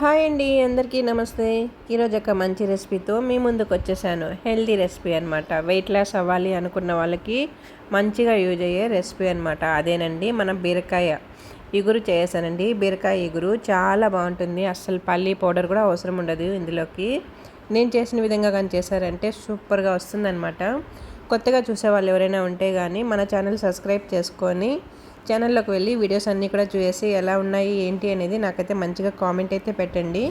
Hi అండి అందరికీ నమస్తే. ఈరోజు ఒక మంచి రెసిపీతో మీ ముందుకు వచ్చేసాను. హెల్దీ రెసిపీ అనమాట వెయిట్ లాస్ అవ్వాలి అనుకున్న వాళ్ళకి మంచిగా యూజ్ అయ్యే రెసిపీ అనమాట అదేనండి మన బీరకాయ ఇగురు చేసానండి బీరకాయ ఇగురు చాలా బాగుంటుంది. అస్సలు పల్లీ పౌడర్ కూడా అవసరం ఉండదు ఇందులోకి. నేను చేసిన విధంగా కానీ చేశారంటే సూపర్గా వస్తుందన్నమాట. కొత్తగా చూసే వాళ్ళు ఎవరైనా ఉంటే కానీ మన ఛానల్ సబ్స్క్రైబ్ చేసుకొని ఛానల్లోకి వెళ్ళి వీడియోస్ అన్నీ కూడా చూసి ఎలా ఉన్నాయి ఏంటి అనేది నాకైతే మంచిగా కామెంట్ అయితే పెట్టండి.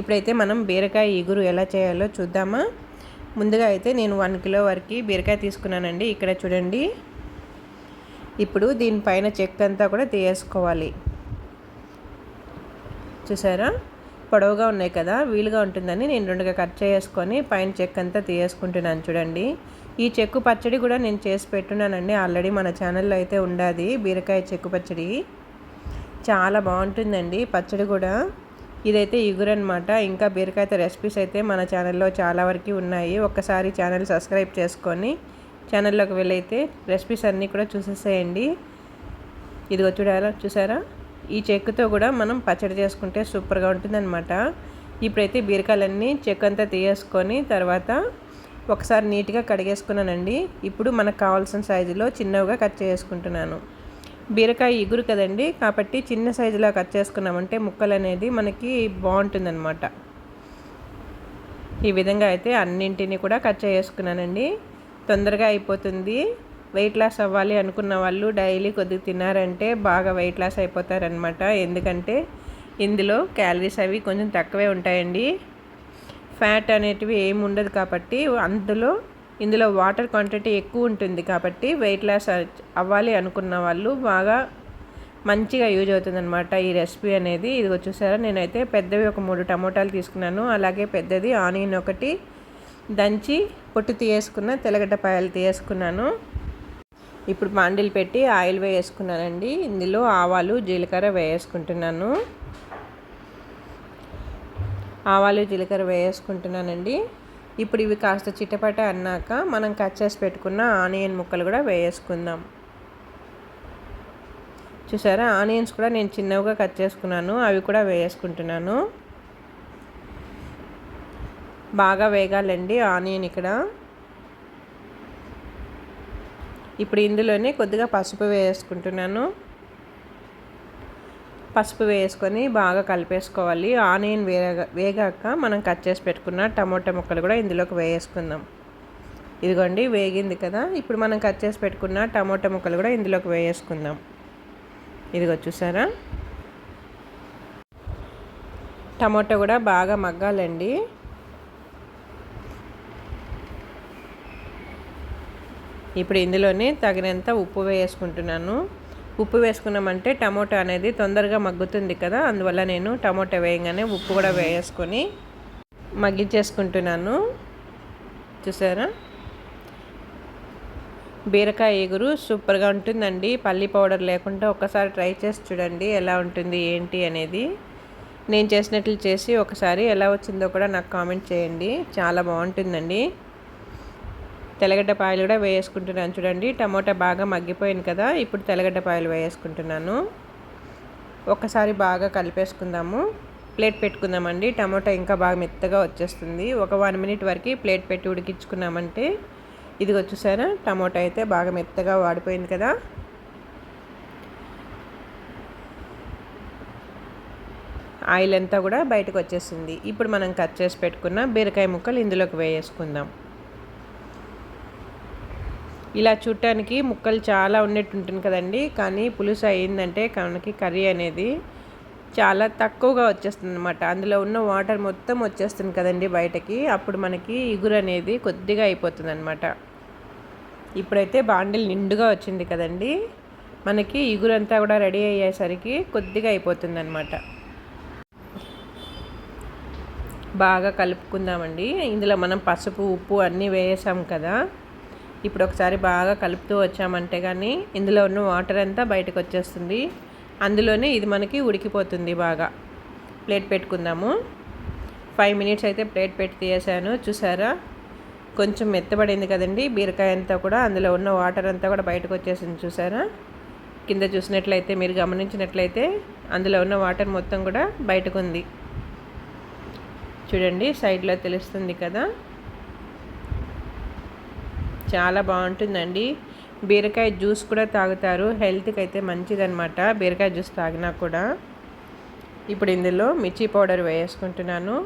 ఇప్పుడైతే మనం బీరకాయ ఇగురు ఎలా చేయాలో చూద్దామా. ముందుగా అయితే నేను వన్ కిలో వరకు బీరకాయ తీసుకున్నానండి. ఇక్కడ చూడండి. ఇప్పుడు దీనిపైన చెక్క అంతా కూడా తీయేసుకోవాలి చూసారా? పొడవుగా ఉన్నాయి కదా వీలుగా ఉంటుందని నేను రెండుగా కట్ చేసుకొని పైన చెక్ అంతా తీయేసుకుంటున్నాను చూడండి. ఈ చెక్కు పచ్చడి కూడా నేను చేసి పెట్టున్నానండి. ఆల్రెడీ మన ఛానల్లో అయితే ఉండాది బీరకాయ చెక్కు పచ్చడి. చాలా బాగుంటుందండి పచ్చడి కూడా. ఇదైతే ఇగురు అనమాట ఇంకా బీరకాయ రెసిపీస్ అయితే మన ఛానల్లో చాలా వరకు ఉన్నాయి. ఒక్కసారి ఛానల్ సబ్స్క్రైబ్ చేసుకొని ఛానల్లోకి వెళ్ళైతే రెసిపీస్ అన్నీ కూడా చూసేసేయండి. ఇదిగో చూడారా చూసారా? ఈ చెక్కుతో కూడా మనం పచ్చడి చేసుకుంటే సూపర్గా ఉంటుందన్నమాట. ఇప్పుడైతే బీరకాయలన్నీ చెక్కు అంతా తీసేసుకొని తర్వాత ఒకసారి నీట్గా కడిగేసుకున్నానండి. ఇప్పుడు మనకు కావాల్సిన సైజులో చిన్నవిగా కట్ చేసుకుంటున్నాను. బీరకాయ ఇగురు కదండి కాబట్టి చిన్న సైజులో కట్ చేసుకున్నామంటే ముక్కలు అనేది మనకి బాగుంటుందన్నమాట. ఈ విధంగా అయితే అన్నింటినీ కూడా కట్ చేసుకున్నానండి. తొందరగా అయిపోతుంది. వెయిట్ లాస్ అవ్వాలి అనుకున్న వాళ్ళు డైలీ కొద్దిగా తిన్నారంటే బాగా వెయిట్ లాస్ అయిపోతారనమాట ఎందుకంటే ఇందులో క్యాలరీస్ అవి కొంచెం తక్కువే ఉంటాయండి. ఫ్యాట్ అనేటివి ఏమి ఉండదు కాబట్టి అందులో ఇందులో వాటర్ క్వాంటిటీ ఎక్కువ ఉంటుంది కాబట్టి వెయిట్ లాస్ అవ్వాలి అనుకున్న వాళ్ళు బాగా మంచిగా యూజ్ అవుతుందన్నమాట ఈ రెసిపీ అనేది. ఇది చూసారా నేనైతే పెద్దవి ఒక మూడు టమోటాలు తీసుకున్నాను. అలాగే పెద్దది ఆనియన్ ఒకటి దంచి పొట్టు తీయేసుకున్న తెలగడ్డ పాయలు తీయేసుకున్నాను. ఇప్పుడు బాండిల్ పెట్టి ఆయిల్ వేసుకున్నానండి. ఇందులో ఆవాలు జీలకర్ర వేసుకుంటున్నాను. ఆవాలు జీలకర్ర వేసుకుంటున్నానండి. ఇప్పుడు ఇవి కాస్త చిటపట అన్నాక మనం కట్ చేసి పెట్టుకున్న ఆనియన్ ముక్కలు కూడా వేసుకుందాం. చూసారా? ఆనియన్స్ కూడా నేను చిన్నవిగా కట్ చేసుకున్నాను. అవి కూడా వేసుకుంటున్నాను. బాగా వేగాలండి ఆనియన్ ఇక్కడ. ఇప్పుడు ఇందులోనే కొద్దిగా పసుపు వేసుకుంటున్నాను. పసుపు వేసుకొని బాగా కలిపేసుకోవాలి. ఆనియన్ వేగా వేగాక మనం కట్ చేసి పెట్టుకున్న టమోటా ముక్కలు కూడా ఇందులోకి వేసుకుందాం. ఇదిగోండి వేగింది కదా. ఇప్పుడు మనం కట్ చేసి పెట్టుకున్న టమోటా ముక్కలు కూడా ఇందులోకి వేసుకుందాం. ఇదిగో చూసారా? టమోటా కూడా బాగా మగ్గాలండి. ఇప్పుడు ఇందులోనే తగినంత ఉప్పు వేసుకుంటున్నాను. ఉప్పు వేసుకున్నామంటే టమోటా అనేది తొందరగా మగ్గుతుంది కదా అందువల్ల నేను టమోటా వేయగానే ఉప్పు కూడా వేసుకొని మగ్గించేసుకుంటున్నాను. చూసారా? బీరకాయ ఎగురు సూపర్గా ఉంటుందండి. పల్లి పౌడర్ లేకుండా ఒకసారి ట్రై చేసి చూడండి ఎలా ఉంటుంది ఏంటి అనేది. నేను చేసినట్లు చేసి ఒకసారి ఎలా వచ్చిందో కూడా నాకు కామెంట్ చేయండి. చాలా బాగుంటుందండి. తెల్లగడ్డ పాయలు కూడా వేసుకుంటున్నాను చూడండి టమోటా బాగా మగ్గిపోయింది కదా ఇప్పుడు తెల్లగడ్డ పాయలు వేసుకుంటున్నాను ఒకసారి బాగా కలిపేసుకుందాము. ప్లేట్ పెట్టుకుందామండి. టమోటా ఇంకా బాగా మెత్తగా వచ్చేస్తుంది. ఒక వన్ మినిట్ వరకు ప్లేట్ పెట్టి ఉడికించుకున్నామంటే ఇది వచ్చేసారా టమోటా అయితే బాగా మెత్తగా వాడిపోయింది కదా. ఆయిల్ అంతా కూడా బయటకు వచ్చేసింది. ఇప్పుడు మనం కట్ చేసి పెట్టుకున్న బీరకాయ ముక్కలు ఇందులోకి వేసుకుందాం ఇలా చూడటానికి ముక్కలు చాలా ఉన్నట్టు ఉంటుంది కదండి. కానీ పులుసు అయిందంటే మనకి కర్రీ అనేది చాలా తక్కువగా వచ్చేస్తుంది అనమాట అందులో ఉన్న వాటర్ మొత్తం వచ్చేస్తుంది కదండి బయటకి. అప్పుడు మనకి ఇగురు అనేది కొద్దిగా అయిపోతుంది అనమాట ఇప్పుడైతే బాండిల్ నిండుగా వచ్చింది కదండి. మనకి ఇగురంతా కూడా రెడీ అయ్యేసరికి కొద్దిగా అయిపోతుంది అనమాట బాగా కలుపుకుందామండి. ఇందులో మనం పసుపు ఉప్పు అన్నీ వేసాం కదా. ఇప్పుడు ఒకసారి బాగా కలుపుతూ వచ్చామంటే కానీ ఇందులో ఉన్న వాటర్ అంతా బయటకు వచ్చేస్తుంది అందులోనే ఇది మనకి ఉడికిపోతుంది బాగా. ప్లేట్ పెట్టుకుందాము. ఫైవ్ మినిట్స్ అయితే ప్లేట్ పెట్టి తీసాను చూసారా? కొంచెం మెత్తబడింది కదండి. బీరకాయ అంతా కూడా అందులో ఉన్న వాటర్ అంతా కూడా బయటకు వచ్చేసింది చూసారా? కింద చూసినట్లయితే మీరు గమనించినట్లయితే అందులో ఉన్న వాటర్ మొత్తం కూడా బయటకు ఉంది చూడండి సైడ్లో తెలుస్తుంది కదా? చాలా బాగుంటుందండి. బీరకాయ జ్యూస్ కూడా తాగుతారు. హెల్త్కి అయితే మంచిదనమాట బీరకాయ జ్యూస్ తాగినా కూడా. ఇప్పుడు ఇందులో మిర్చి పౌడర్ వేసుకుంటున్నాను.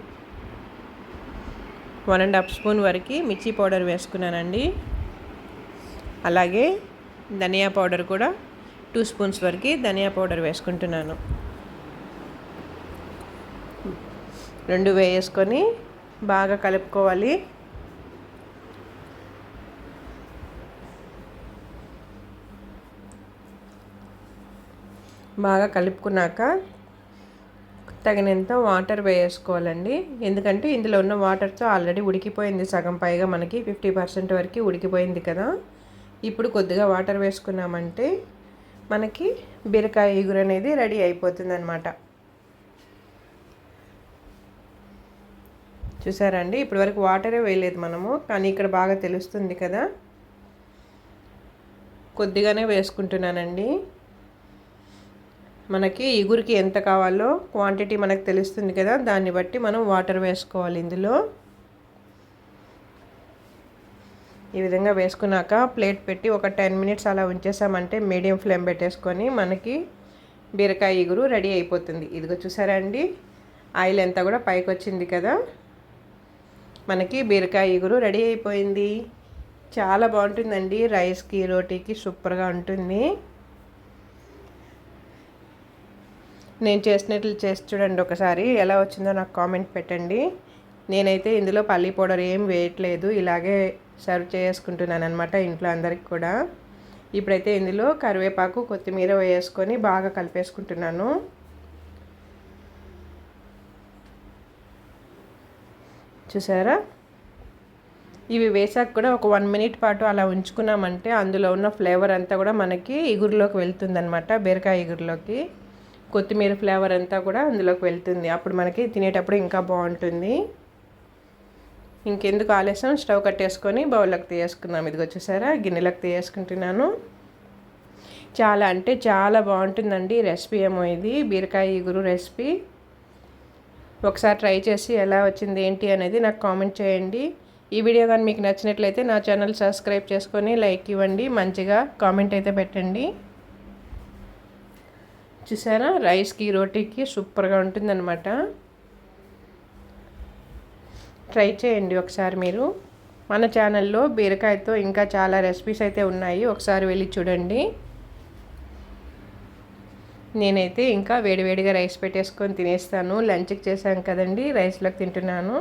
వన్ అండ్ హాఫ్ స్పూన్ వరకు మిర్చి పౌడర్ వేసుకున్నానండి. అలాగే ధనియా పౌడర్ కూడా టూ స్పూన్స్ వరకు ధనియా పౌడర్ వేసుకుంటున్నాను. రెండు వేసుకొని బాగా కలుపుకోవాలి. బాగా కలుపుకున్నాక తగినంత వాటర్ వేసుకోవాలండి. ఎందుకంటే ఇందులో ఉన్న వాటర్తో ఆల్రెడీ ఉడికిపోయింది సగం పైగా మనకి ఫిఫ్టీ పర్సెంట్ వరకు ఉడికిపోయింది కదా. ఇప్పుడు కొద్దిగా వాటర్ వేసుకున్నామంటే మనకి బీరకాయ ఇగురు అనేది రెడీ అయిపోతుంది అనమాట చూసారండి ఇప్పటివరకు వాటరే వేయలేదు మనము కానీ ఇక్కడ బాగా తెలుస్తుంది కదా. కొద్దిగానే వేసుకుంటున్నానండి. మనకి ఇగురికి ఎంత కావాలో క్వాంటిటీ మనకు తెలుస్తుంది కదా దాన్ని బట్టి మనం వాటర్ వేసుకోవాలి ఇందులో. ఈ విధంగా వేసుకున్నాక ప్లేట్ పెట్టి ఒక టెన్ మినిట్స్ అలా ఉంచేసామంటే మీడియం ఫ్లేమ్ పెట్టేసుకొని మనకి బీరకాయ ఇగురు రెడీ అయిపోతుంది. ఇదిగో చూసారా అండి? ఆయిల్ ఎంత కూడా పైకి వచ్చింది కదా. మనకి బీరకాయ ఇగురు రెడీ అయిపోయింది. చాలా బాగుంటుందండి. రైస్కి రోటీకి సూపర్గా ఉంటుంది. నేను చేసినట్లు చేసి చూడండి ఒకసారి ఎలా వచ్చిందో నాకు కామెంట్ పెట్టండి. నేనైతే ఇందులో పల్లీ పౌడర్ ఏం వేయట్లేదు ఇలాగే సర్వ్ చేసుకుంటున్నాను అనమాట ఇంట్లో అందరికి కూడా. ఇప్పుడైతే ఇందులో కరివేపాకు కొత్తిమీర వేసుకొని బాగా కలిపేసుకుంటున్నాను. చూసారా? ఇవి వేసాక కూడా ఒక వన్ మినిట్ పాటు అలా ఉంచుకున్నామంటే అందులో ఉన్న ఫ్లేవర్ అంతా కూడా మనకి ఇగురులోకి వెళ్తుందనమాట బీరకాయ ఇగురులోకి. కొత్తిమీర ఫ్లేవర్ అంతా కూడా అందులోకి వెళ్తుంది. అప్పుడు మనకి తినేటప్పుడు ఇంకా బాగుంటుంది. ఇంకెందుకు ఆలస్యం? స్టవ్ కట్టేసుకొని బౌల్లోకి తీయేసుకుందాం. ఇదిగో వచ్చేసారా గిన్నెలోకి తీయేసుకుంటున్నాను. చాలా అంటే చాలా బాగుంటుందండి రెసిపీ ఏమో ఇది. బీరకాయ ఇగురు రెసిపీ. ఒకసారి ట్రై చేసి ఎలా వచ్చింది ఏంటి అనేది నాకు కామెంట్ చేయండి. ఈ వీడియో కానీ మీకు నచ్చినట్లయితే నా ఛానల్ సబ్స్క్రైబ్ చేసుకొని లైక్ ఇవ్వండి. మంచిగా కామెంట్ అయితే పెట్టండి. చూసారా? రైస్కి రోటీకి సూపర్గా ఉంటుందన్నమాట. ట్రై చేయండి ఒకసారి మీరు. మన ఛానల్లో బీరకాయతో ఇంకా చాలా రెసిపీస్ అయితే ఉన్నాయి. ఒకసారి వెళ్ళి చూడండి. నేనైతే ఇంకా వేడివేడిగా రైస్ పెట్టేసుకొని తినేస్తాను. లంచ్కి చేశాను కదండి. రైస్లోకి తింటున్నాను.